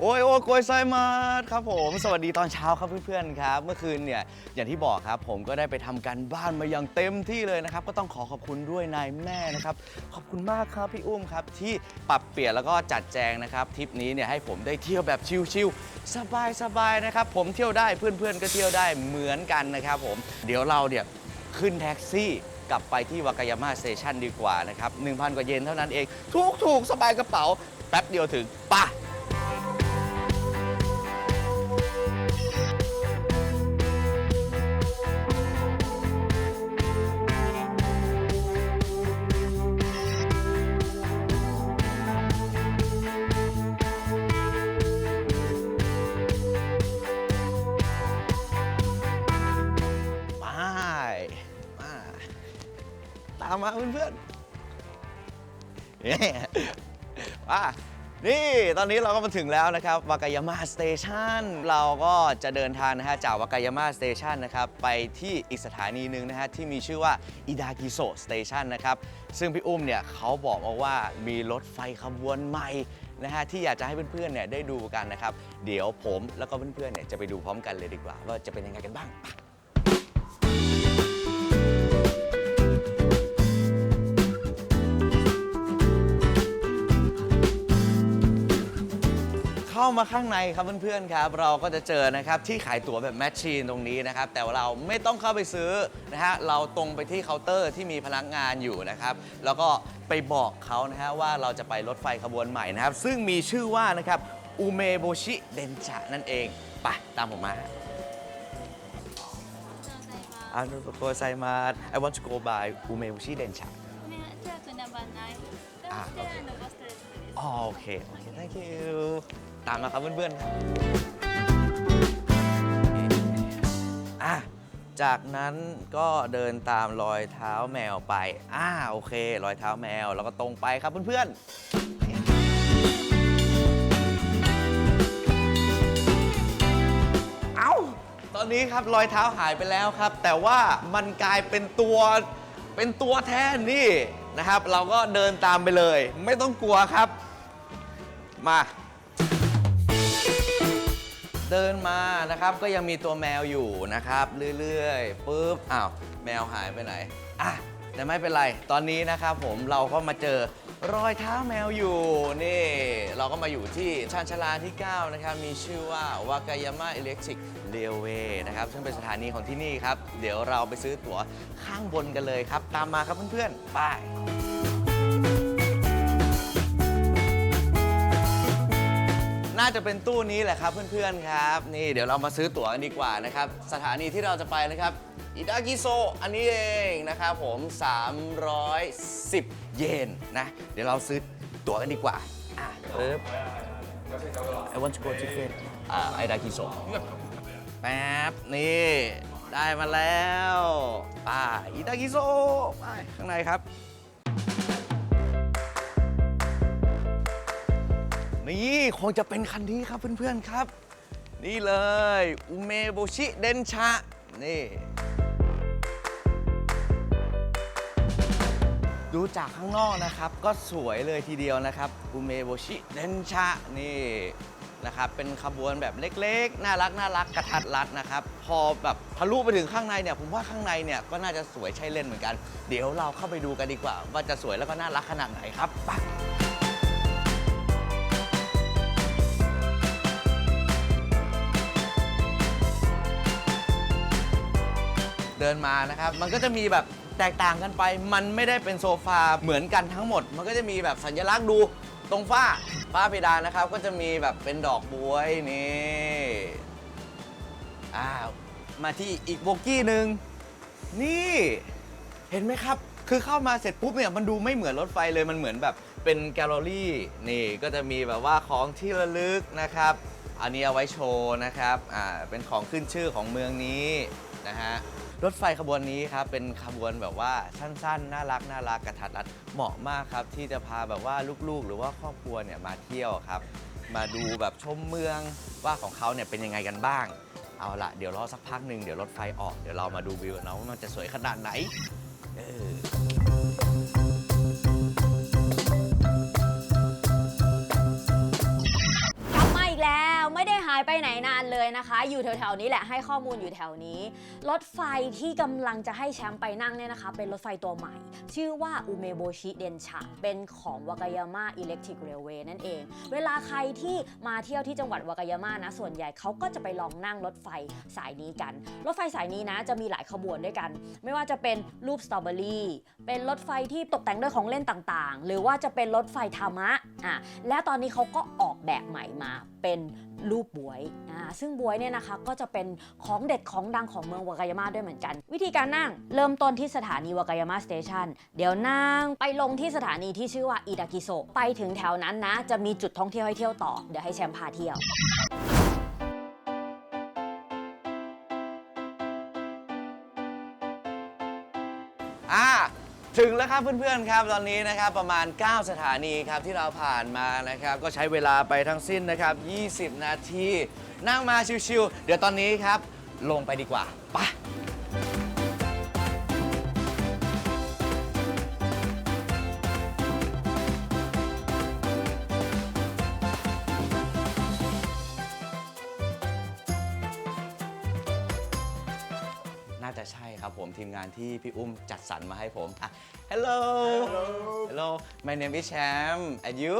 โอ้ยโอ้ยโกยไซมาสครับผม สวัสดีตอนเช้าครับเพื่อนๆครับ เมื่อคืนเนี่ยอย่างที่บอกครับผมก็ได้ไปทำการบ้านมาอย่างเต็มที่เลยนะครับ ก็ต้องขอขอบคุณด้วยนายแม่นะครับ ขอบคุณมากครับพี่อุ้มครับ ที่ปรับเปลี่ยนแล้วก็จัดแจงนะครับทริปนี้เนี่ยให้ผมได้เที่ยวแบบชิลๆสบายๆนะครับ ผมเที่ยวได้เพื่อนๆก็เที่ยวได้เหมือนกันนะครับผมเดี๋ยวเราเนี่ย ขึ้นแท็กซี่กลับไปที่วากายาม่าสเตชันดีกว่านะครับ 1,000 กว่าเยนเท่านั้นเอง ถูกถูกสบายกระเป๋า แป๊บเดียวถึงป่ะามาเพื่อนๆเนี่ยว่านี่ตอนนี้เราก็มาถึงแล้วนะครับวากายาม่าสเตชันเราก็จะเดินทางนะฮะจากวากายาม่าสเตชันนะครับไปที่อีกสถานีหนึ่งนะฮะที่มีชื่อว่าอิดากิโซสเตชันนะครับซึ่งพี่อุ้มเนี่ยเขาบอกมาว่ามีรถไฟขบวนใหม่นะฮะที่อยากจะให้เพื่อนๆเนี่ยได้ดูกันนะครับ เดี๋ยวผมแล้วก็เพื่อนๆเนี่ยจะไปดูพร้อมกันเลยดีกว่า ว่าจะเป็นยังไงกันบ้าง เข้ามาข้างในครับเพื่อนๆครับ เราก็จะเจอนะครับที่ขายตั๋วแบบแมชชีนตรงนี้นะครับ แต่ว่าเราไม่ต้องเข้าไปซื้อนะฮะเราตรงไปที่เคาน์เตอร์ที่มีพนักงานอยู่นะครับ แล้วก็ไปบอกเขานะฮะว่าเราจะไปรถไฟขบวนใหม่นะครับ ซึ่งมีชื่อว่านะครับอุเมโบชิเดนจะนั่นเองไปตามผมมาอานุโกไซมา I want to go by อุเมโบชิเดนชะอ่าโอเค โอเค thank you ตามมาครับเพื่อนๆอะจากนั้นก็เดินตามรอยเท้าแมวไป อ่าโอเค รอยเท้าแมวแล้วก็ตรงไปครับเพื่อนๆเอ้าตอนนี้ครับรอยเท้าหายไปแล้วครับ แต่ว่ามันกลายเป็นตัวเป็นตัวแทนนี่นะครับ เราก็เดินตามไปเลย ไม่ต้องกลัวครับ มา เดินมานะครับก็ยังมีตัวแมวอยู่นะครับ เรื่อยๆปุ๊บอ้าวแมวหายไปไหนอะแต่ไม่เป็นไร ตอนนี้นะครับผมเราก็มาเจอรอยเท้าแมวอยู่นี่ เราก็มาอยู่ที่ชานชาลาที่ 9 นะครับ มีชื่อว่าวากายาม่าอิเล็กทริกเรลเวย์นะครับ ซึ่งเป็นสถานีของที่นี่ครับ เดี๋ยวเราไปซื้อตั๋วข้างบนกันเลยครับ ตามมาครับเพื่อนๆ ไป น่าจะเป็นตู้นี้แหละครับเพื่อนๆครับ นี่เดี๋ยวเรามาซื้อตั๋วกันดีกว่านะครับ สถานีที่เราจะไปนะครับอิดากิโซอันนี้เองนะครับผม 310 เยนนะ เดี๋ยวเราซื้อตั๋วกันดีกว่าอะปึ๊บ I want to go to t อ่าไอดากิโซแป๊บนี่ ได้มาแล้วไป้าอิดากิโซไปข้างในครับ นี่คงจะเป็นคันนี้ครับเพื่อนๆครับ นี่เลยอุเมโบชิเดนชะนี่ดูจากข้างนอกนะครับ ก็สวยเลยทีเดียวนะครับอุเมโบชิเดนชะนี่นะครับ เป็นขบวนแบบเล็กๆ น่ารักน่ารักกระทัดรัดนะครับ พอแบบทะลุไปถึงข้างในเนี่ย ผมว่าข้างในเนี่ยก็น่าจะสวยใช่เล่นเหมือนกัน เดี๋ยวเราเข้าไปดูกันดีกว่า ว่าจะสวยแล้วก็น่ารักขนาดไหนครับไป เดินมานะครับ มันก็จะมีแบบแตกต่างกันไป มันไม่ได้เป็นโซฟาเหมือนกันทั้งหมด มันก็จะมีแบบสัญลักษณ์ดูตรงฝ้าฝ้าเพดานนะครับ ก็จะมีแบบเป็นดอกบวยนี่อ้าวมาที่อีกโบกี้หนึ่งนี่เห็นไหมครับ คือเข้ามาเสร็จปุ๊บเนี่ยมันดูไม่เหมือนรถไฟเลยมันเหมือนแบบเป็นแกลเลอรี่นี่ก็จะมีแบบว่าของที่ระลึกนะครับ อันนี้เอาไว้โชว์นะครับอ่าเป็นของขึ้นชื่อของเมืองนี้นะฮะ รถไฟขบวนนี้ครับเป็นขบวนแบบว่าสั้นๆ น่ารักน่ารักกระทัดรัดเหมาะมากครับ ที่จะพาแบบว่าลูกๆ หรือว่าครอบครัวเนี่ยมาเที่ยวครับ มาดูแบบชมเมืองว่าของเขาเนี่ยเป็นยังไงกันบ้าง เอาละเดี๋ยวรอสักพักหนึ่งเดี๋ยวรถไฟออกเดี๋ยวเรามาดูวิวกันนะว่ามันจะสวยขนาดไหนเออายไปไหนนานเลยนะคะ อยู่แถวๆนี้แหละให้ข้อมูลอยู่แถวนี้ รถไฟที่กำลังจะให้แชมป์ไปนั่งเนี่ยนะคะ เป็นรถไฟตัวใหม่ ชื่อว่าอุเมโบชิเดนชาเป็นของวากายาม่าอิเล็กทริกเรลเวย์นั่นเอง เวลาใครที่มาเที่ยวที่จังหวัดวากายาม่านะ ส่วนใหญ่เขาก็จะไปลองนั่งรถไฟสายนี้กัน รถไฟสายนี้นะจะมีหลายขบวนด้วยกัน ไม่ว่าจะเป็นรูปสตรอเบอรี่เป็นรถไฟที่ตกแต่งด้วยของเล่นต่างๆ หรือว่าจะเป็นรถไฟธรรมะอะและตอนนี้เขาก็ออกแบบใหม่มาเป็น รูปบวยอ่าซึ่งบวยเนี่ยนะคะก็จะเป็นของเด็ดของดังของเมืองวากายาม่าด้วยเหมือนกัน วิธีการนั่งเริ่มต้นที่สถานีวากายาม่าสเตชันเดี๋ยวนั่งไปลงที่สถานีที่ชื่อว่าอิดากิโซไปถึงแถวนั้นนะ จะมีจุดท่องเที่ยวให้เที่ยวต่อ เดี๋ยวให้แชมปพาเที่ยว ถึงแล้วครับเพื่อนๆครับตอนนี้นะครับประมาณ 9 สถานีครับที่เราผ่านมานะครับก็ใช้เวลาไปทั้งสิ้นนะครับ 20 นาที นั่งมาชิวๆเดี๋ยวตอนนี้ครับ ลงไปดีกว่าไป จะใช่ครับผมทีมงานที่พี่อุ้มจัดสรรมาให้ผมอะ Hello Hello My name is Cham and you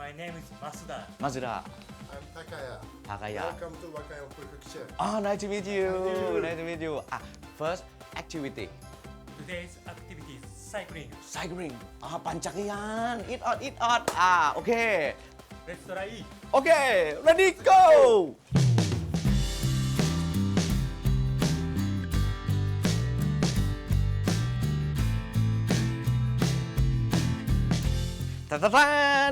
My name is Masuda. Mazda I'm Takaya. Takaya Welcome to Wakayo Prefecture. Oh nice to meet you nice to meet you อะ first activity Today's activity is cycling. cycling อ่าปั่นจักรยาน eat out eat out อ่าโอเค Let's try. โอเค ready go ทาทา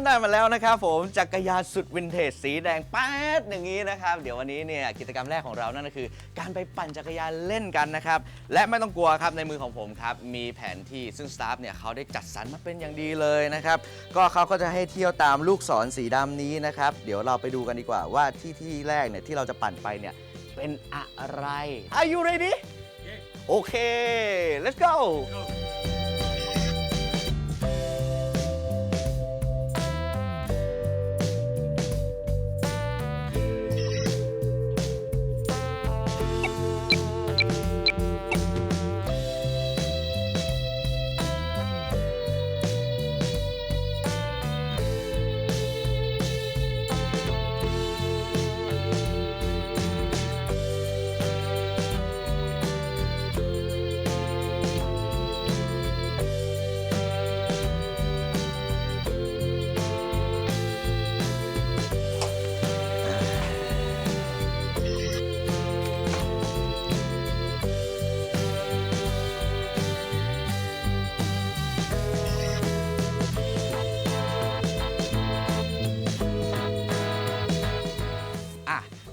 ได้มาแล้วนะครับผมจักรยานสุดวินเทจสีแดงแป๊ดอย่างนี้นะครับ เดี๋ยววันนี้เนี่ยกิจกรรมแรกของเรานั่นก็คือ การไปปั่นจักรยานเล่นกันนะครับ และไม่ต้องกลัวครับในมือของผมครับ มีแผนที่ซึ่งสตาฟเนี่ยเขาได้จัดสรรมาเป็นอย่างดีเลยนะครับ ก็เขาก็จะให้เที่ยวตามลูกศรสีดำนี้นะครับ เดี๋ยวเราไปดูกันดีกว่าว่าที่ที่แรกเนี่ยที่เราจะปั่นไปเนี่ยเป็นอะไร Are you ready โอเค let's go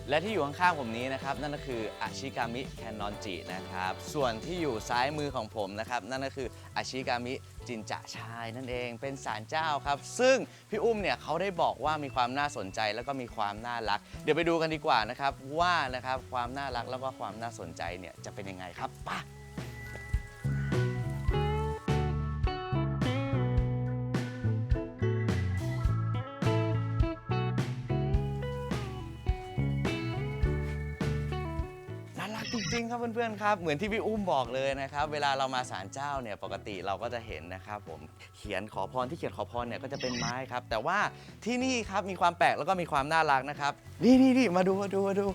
และที่อยู่ข้างๆผมนี้นะครับ นั่นก็คืออาชิกามิแคนนอนจินะครับ ส่วนที่อยู่ซ้ายมือของผมนะครับ นั่นก็คืออาชิกามิจินจะชายนั่นเองเป็นศาลเจ้าครับ ซึ่งพี่อุ้มเนี่ยเขาได้บอกว่ามีความน่าสนใจแล้วก็มีความน่ารัก เดี๋ยวไปดูกันดีกว่านะครับว่านะครับความน่ารักแล้วก็ความน่าสนใจเนี่ยจะเป็นยังไงครับไปะ อนๆครับเหมือนที่พี่อุ้มบอกเลยนะครับเวลาเรามาศาลเจ้าเนี่ยปกติเราก็จะเห็นนะครับผมเขียนขอพรที่เขียนขอพรเนี่ยก็จะเป็นไม้ครับ แต่ว่าที่นี่ครับมีความแปลกแล้วก็มีความน่ารักนะครับนี่นี่นี่มาดูมาดูมาดู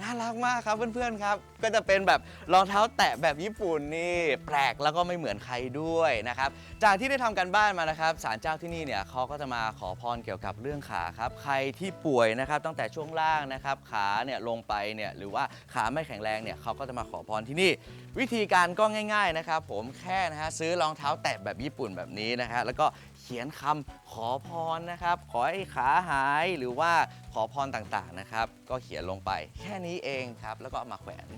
น่ารักมากครับเพื่อนๆครับ ก็จะเป็นแบบรองเท้าแตะแบบญี่ปุ่นนี่ แปลกแล้วก็ไม่เหมือนใครด้วยนะครับจากที่ได้ทำกันบ้านมานะครับศาลเจ้าที่นี่เนี่ยเขาก็จะมาขอพรเกี่ยวกับเรื่องขาครับใครที่ป่วยนะครับตั้งแต่ช่วงล่างนะครับขาเนี่ยลงไปเนี่ยหรือว่าขาไม่แข็งแรงเนี่ยเขาก็จะมาขอพรที่นี่ วิธีการก็ง่าย ๆนะครับ ผมแค่นะฮะซื้อรองเท้าแตะแบบญี่ปุ่นแบบนี้นะฮะแล้วก็ ขียนคำขอพรนะครับ ขอให้ขาหายหรือว่าขอพรต่างๆนะครับ ก็เขียนลงไปแค่นี้เองครับ แล้วก็เอามาแขวน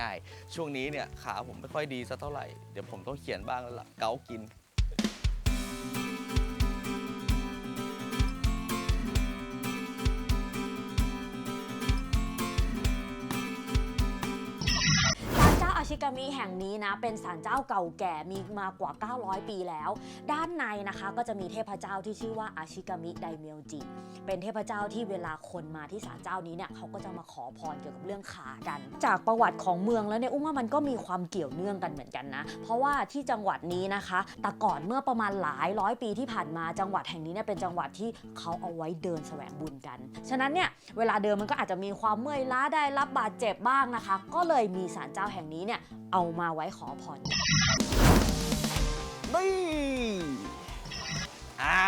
ง่ายๆ ช่วงนี้เนี่ยขาผมไม่ค่อยดีสักเท่าไหร่ เดี๋ยวผมต้องเขียนบ้างแล้วล่ะเกากิน ชิกามิแห่งนี้นะเป็นศาลเจ้าเก่าแก่มีมากว่า 900 ปีแล้ว ด้านในนะคะก็จะมีเทพเจ้าที่ชื่อว่าอาชิกามิไดเมียวจิ เป็นเทพเจ้าที่เวลาคนมาที่ศาลเจ้านี้เนี่ยเขาก็จะมาขอพรเกี่ยวกับเรื่องขากัน จากประวัติของเมืองแล้วเนี่ยอุ้มว่ามันก็มีความเกี่ยวเนื่องกันเหมือนกันนะ เพราะว่าที่จังหวัดนี้นะคะ แต่ก่อนเมื่อประมาณหลายร้อยปีที่ผ่านมาจังหวัดแห่งนี้เนี่ยเป็นจังหวัดที่เขาเอาไว้เดินแสวงบุญกัน ฉะนั้นเนี่ยเวลาเดินมันก็อาจจะมีความเมื่อยล้าได้รับบาดเจ็บบ้างนะคะ ก็เลยมีศาลเจ้าแห่งนี้เนี่ยเอามาไว้ขอพรนี่อ่า